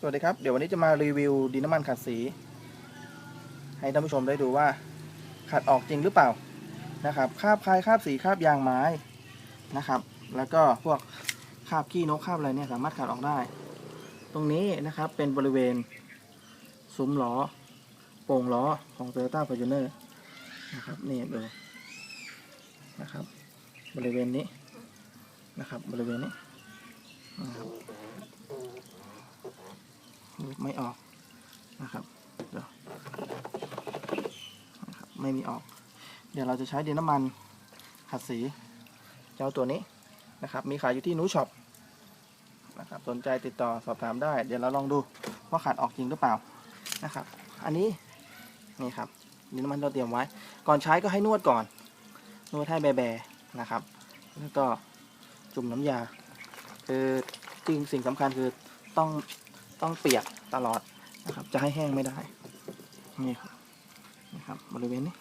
สวัสดีครับ เดี๋ยววันนี้จะมารีวิวดินน้ำมันขัดสี ให้ท่านผู้ชมได้ดูว่า ขัดออกจริงหรือเปล่านะครับคราบคลายคราบสีคราบยางไม้นะครับ แล้วก็พวกคราบขี้นกคราบอะไรเนี่ยสามารถขัดออกได้ ตรงนี้นะครับเป็นบริเวณซุ้มล้อโป่งล้อของ Toyota Fortuner นะครับนี่ดูนะครับ บริเวณนี้นะครับ บริเวณนี้นะครับ ไม่ออกนะครับเดี๋ยวไม่มีออก เดี๋ยวเราจะใช้ดินน้ำมันขัดสี เจ้าตัวนี้นะครับ มีขายอยู่ที่นูช็อปนะครับสนใจติดต่อสอบถามได้ เดี๋ยวเราลองดูว่าขัดออกจริงหรือเปล่านะครับ อันนี้นี่ครับดินน้ำมันเราเตรียมไว้ ก่อนใช้ก็ให้นวดก่อน นวดให้แบๆนะครับ แล้วก็จุ่มน้ำยาคือจริงสิ่งสำคัญคือต้องต้องเปียก ตลอดนะครับ จะให้แห้งไม่ได้ นี่ครับนี่ครับบริเวณนี้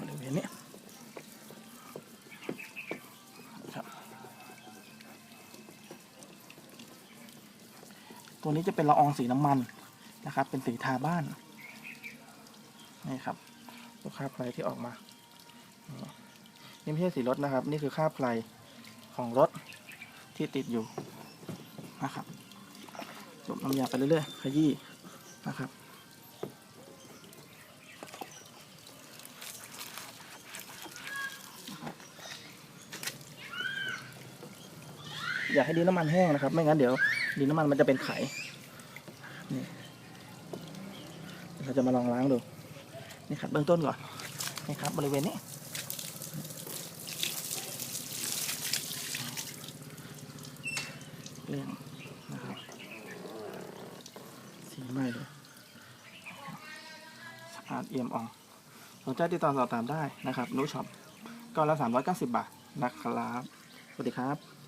บริเวณนี้ครับตัวนี้จะเป็นละอองสีน้ำมันนะครับ เป็นสีทาบ้านนี่ครับตัวคราบไพลที่ออกมานี่ไม่ใช่สีรถนะครับ นี่คือคราบไพลของรถที่ติดอยู่นะครับ มน้ำยาไปเรื่อยๆ ขยี้นะครับ อย่าให้ดินน้ำมันแห้งนะครับ ไม่งั้นเดี๋ยวดินน้ำมันมันจะเป็นไขนี่เราจะมาลองล้างดู นี่ครับเบื้องต้นก่อน นี่ครับบริเวณนี้เรื่องนะครับ สีไหม้เลยสะอาดเอี่ยมอ่องสนใจติดต่อสอบถามได้นะครับนูช็อปก็ละ390บาทนะครับสวัสดีครับ